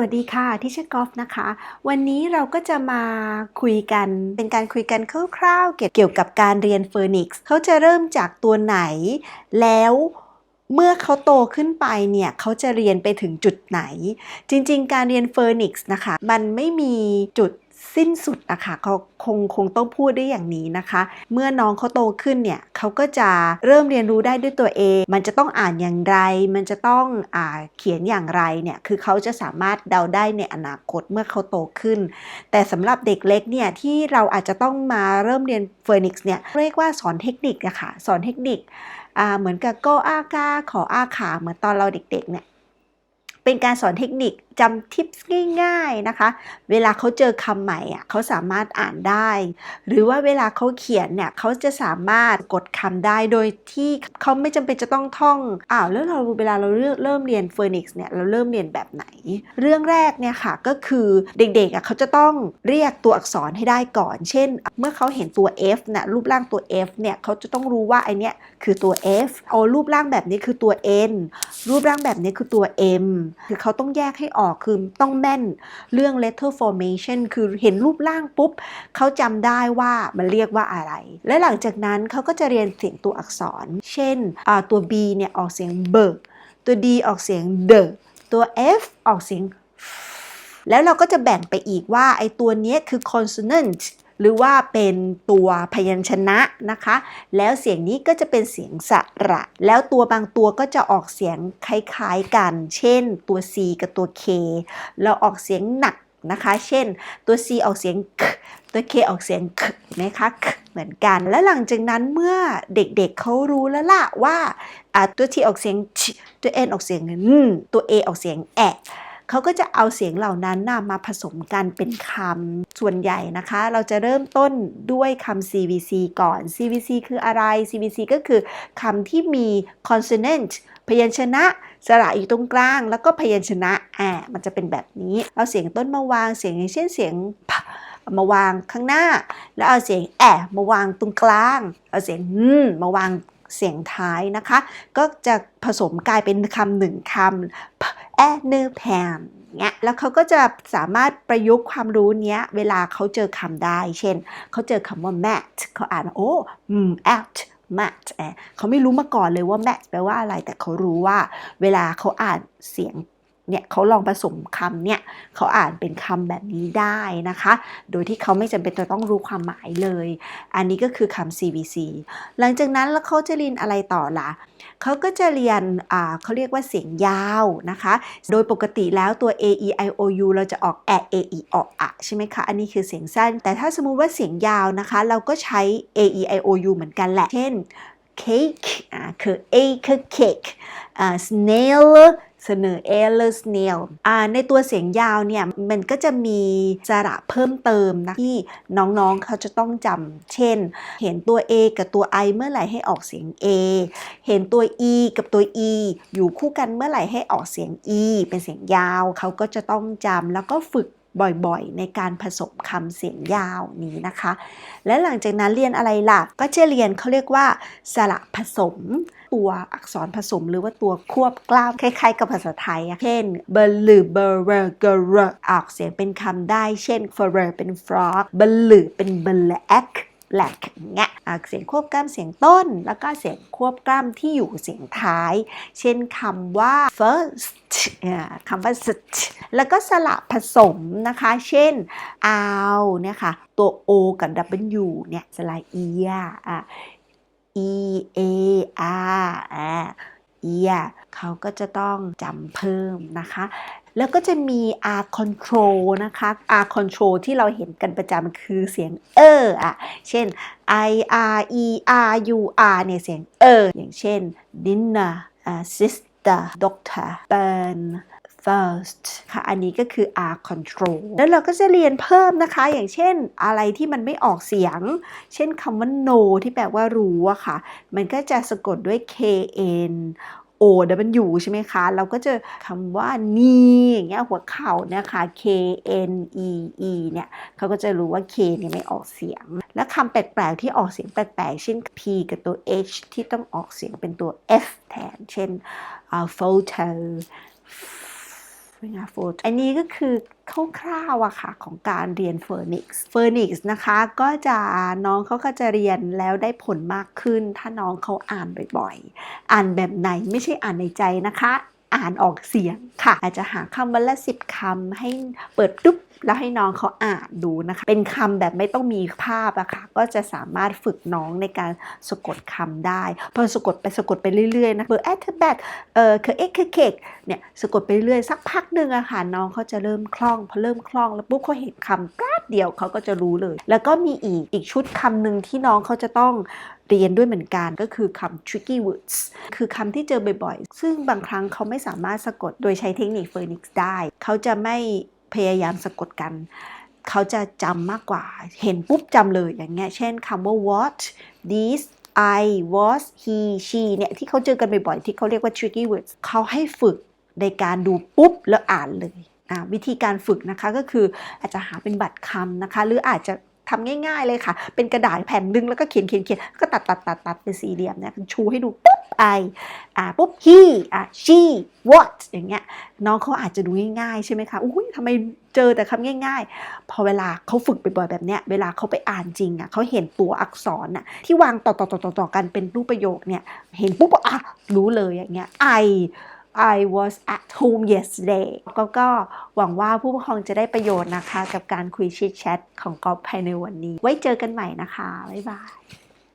วัสดีค่ะที่ชื่อกอล์ฟนะคะ วันนี้เราก็จะมาคุยกันเป็นการคุยกันคร่าวๆเกี่ยวกับการเรียนเฟอร์นิกส์เขาจะเริ่มจากตัวไหน แล้วเมื่อเขาโตขึ้นไปเนี่ยเขาจะเรียนไปถึงจุดไหน จริงๆ การเรียนเฟอร์นิกส์นะคะ มันไม่มีจุด สิ้นสุดนะคะเขาคงคงต้องพูดได้อย่างนี้นะคะ เมื่อน้องเขาโตขึ้นเนี่ยเขาก็จะเริ่มเรียนรู้ได้ด้วยตัวเอง มันจะต้องอ่านอย่างไร มันจะต้องอ่าเขียนอย่างไรเนี่ยคือเขาจะสามารถเดาได้ในอนาคตเมื่อเขาโตขึ้น แต่สำหรับเด็กเล็กเนี่ยที่เราอาจจะต้องมาเริ่มเรียนเฟอร์นิกซ์เนี่ยเรียกว่าสอนเทคนิคอะค่ะสอนเทคนิคอ่าเหมือนกับโกอากาขออาขาเหมือนตอนเราเด็กๆเนี่ยเป็นการสอนเทคนิค จำทิปส์ง่าย ๆนะคะ เวลาเขาเจอคำใหม่อะเขาสามารถอ่านได้ หรือว่าเวลาเขาเขียนเนี่ยเขาจะสามารถกดคำได้โดยที่เขาไม่จำเป็นจะต้องท่องอ้าวแล้วเราเวลาเราเริ่มเรียนเฟอร์นิกซ์เนี่ยเราเริ่มเรียนแบบไหน เรื่องแรกเนี่ยค่ะก็คือเด็กๆอะเขาจะต้องเรียกตัวอักษรให้ได้ก่อน เช่น เมื่อเขาเห็นตัว F นะรูปร่างตัว F เนี่ยเขาจะต้องรู้ว่าไอเนี้ยคือตัว F เอารูปร่างแบบนี้คือตัว N รูปร่างแบบนี้คือตัว M คือเขาต้องแยกให้ออกคือต้องแม่นเรื่อง letter formation คือเห็นรูปร่างปุ๊บเขาจำได้ว่ามันเรียกว่าอะไร และหลังจากนั้นเขาก็จะเรียนเสียงตัวอักษร เช่นตัว B เนี่ยออกเสียงเบตัว D ออกเสียงเดตัว F ออกเสียง แล้วเราก็จะแบ่งไปอีกว่าไอตัวนี้คือ consonant หรือว่าเป็นตัวพยัญชนะนะคะ แล้วเสียงนี้ก็จะเป็นเสียงสระ แล้วตัวบางตัวก็จะออกเสียงคล้ายๆกัน เช่นตัว C กับตัว K เราออกเสียงหนักนะคะ เช่นตัว C ออกเสียง k ตัว K ออกเสียง k นะคะ k เหมือนกัน และหลังจากนั้นเมื่อเด็กๆเเขารู้แล้วล่ะว่าตัว T ออกเสียงตัว N ออกเสียงนตัว A ออกเสียงแอะ เขาก็จะเอาเสียงเหล่านั้นนมาผสมกันเป็นคำส่วนใหญ่นะคะ เราจะเริ่มต้นด้วยคำ CVC ก่อน CVC คืออะไร CVC ก็คือคำที่มี consonant พยัญชนะสระอยู่ตรงกลาง แล้วก็พยัญชนะอ่ามันจะเป็นแบบนี้ เอาเสียงต้นมาวางเสียงอย่างเช่นเสียงมาวางข้างหน้า แล้วเอาเสียงแอะมาวางตรงกลาง เอาเสียงอืมมาวางเสียงท้ายนะคะ ก็จะผสมกลายเป็นคำหนึ่งคำ แอเนอร์แพมเงี้ยแล้วเขาก็จะสามารถประยุกต์ความรู้เนี้ย เวลาเขาเจอคำได้ เช่น เขาเจอคำว่า mat เขาอ่านโอ้อืม out mat เขาไม่รู้มาก่อนเลยว่า mat แปลว่าอะไร แต่เขารู้ว่า เวลาเขาอ่านเสียง เนี่ยเขาลองผสมคำเนี่ยเขาอ่านเป็นคำแบบนี้ได้นะคะ โดยที่เขาไม่จำเป็นจะต้องรู้ความหมายเลย อันนี้ก็คือคำ CVC หลังจากนั้นแล้วเขาจะเรียนอะไรต่อละ่ะเขาก็จะเรียนเขาเรียกว่าเสียงยาวนะคะ โดยปกติแล้วตัว a e i o u เราจะออกแอ a e ออกอะใช่ไหมคะ อันนี้คือเสียงสั้น แต่ถ้าสมมุติว่าเสียงยาวนะคะ เราก็ใช้ a e i o u เหมือนกันแหละ เช่น cake อ่าคือ a คือ cake อ่า snail เสนอ e l e r snail อ่าในตัวเสียงยาวเนี่ย มันก็จะมีสระเพิ่มเติมนะที่น้องๆเขาจะต้องจำเช่น เห็นตัว a กับตัว i เมื่อไหร่ให้ออกเสียง a เห็นตัว e กับตัว e อยู่คู่กันเมื่อไหร่ให้ออกเสียง e เป็นเสียงยาว เขาก็จะต้องจำแล้วก็ฝึก บ่อยๆ ในการผสมคำเสียงยาวนี้นะคะ และหลังจากนั้นเรียนอะไรล่ะ ก็จะเรียนเขาเรียกว่าสระผสม ตัวอักษรผสมหรือว่าตัวควบกล้ามคล้ายๆ กับภาษาไทยเช่นเบลลือเบอร์เรเกอร์ออกเสียงเป็นคำได้ เช่นฟรเป็นฟรอกเบลลือเป็นเแหลกเงี้ยเสียงควบกล้ามเสียงต้น แล้วก็เสียงควบกล้ามที่อยู่เสียงท้าย เช่นคำว่า first คำว่า st แล้วก็สระผสมนะคะ เช่น เอาเนี่ยค่ะ ตัว o กับ w เนี่ยสระ e อะ e a r อะ e เขาก็จะต้องจำเพิ่มนะคะ แล้วก็จะมี R control นะคะ R control ที่เราเห็นกันประจำคือเสียงเอออะ เช่น I R E R U R เนี่ยเสียงเออ อย่างเช่น dinner sister doctor burn first ค่ะ อันนี้ก็คือ R control แล้วเราก็จะเรียนเพิ่มนะคะ อย่างเช่นอะไรที่มันไม่ออกเสียง เช่นคำว่า no ที่แปลว่ารู้อะค่ะ มันก็จะสะกดด้วย K N O W ใช่ไหมคะ เราก็จะคำว่านี่อย่างเงี้ยหัวเข่านะคะ K N E E เนี่ยเขาก็จะรู้ว่า K เนี่ยไม่ออกเสียง และคำแปลกๆที่ออกเสียงแปลกๆ เช่น P กับตัว H ที่ต้องออกเสียงเป็นตัว F แทน เช่น photo Bring a photo อันนี้ก็คือคร่าวๆอะค่ะของการเรียน Phoenix Phoenix นะคะก็จะน้องเขาก็จะเรียนแล้วได้ผลมากขึ้น ถ้าน้องเขาอ่านบ่อยๆ อ่านแบบไหนไม่ใช่อ่านในใจนะคะ อ่านออกเสียง ค่ะ อาจจะหาคำวันละสิบคำให้เปิดปุ๊บแล้วให้น้องเขาอ่านดูนะคะ เป็นคำแบบไม่ต้องมีภาพอะค่ะ ก็จะสามารถฝึกน้องในการสะกดคำได้ พอสะกดไปสะกดไปเรื่อยๆนะเบอร์แอทเทอร์แบทเออเคอเอ็กเคอเคกเนี่ยสะกดไปเรื่อยสักพักหนึ่งอะค่ะน้องเขาจะเริ่มคล่อง พอเริ่มคล่องแล้วปุ๊บเขาเห็นคำแป๊บเดียวเขาก็จะรู้เลย แล้วก็มีอีกอีกชุดคำหนึ่งที่น้องเขาจะต้องเรียนด้วยเหมือนกันก็คือคำ tricky words คือคำที่เจอบ่อยๆ ซึ่งบางครั้งเขาไม่สามารถสะกดโดยใช้้เทคนิค Phoenix ได้ เขาจะไม่พยายามสะกดกัน เขาจะจำมากกว่า เห็นปุ๊บจำเลยอย่างเงี้ย เช่นคำว่า what this I was he she เนี่ย ที่เขาเจอกันบ่อยๆ ที่เขาเรียกว่า tricky words เขาให้ฝึกในการดูปุ๊บแล้วอ่านเลยอ่าวิธีการฝึกนะคะก็คืออาจจะหาเป็นบัตรคำนะคะ หรืออาจจะ ทำง่าย ๆ เลยค่ะ เป็นกระดาษแผ่นหนึงแล้วก็เขียนเขียนเขียนก็ตัดตัดตัดตัดเป็นสี่เหลี่ยมเนี่ยชูให้ดูปุ๊บ I อ่าปุ๊บ he อะ she what อย่างเงี้ยน้องเขาอาจจะดูง่ายๆใช่ไหมคะอุ้ยทำไมเจอแต่คำง่าย ๆ พอเวลาเขาฝึกบ่อยๆแบบเนี้ยเวลาเขาไปอ่านจริงอะเขาเห็นตัวอักษรน่ะที่วางต่อต่อต่อต่อต่อกันเป็นรูปประโยคเนี่ยเห็นปุ๊บอะรู้เลยอย่างเงี้ย I I was at home yesterday ก็ก็หวังว่าผู้ปกครองจะได้ประโยชน์นะคะ กับการคุยชิดแชทของกอล์ฟภายในวันนี้ ไว้เจอกันใหม่นะคะ บ๊ายบาย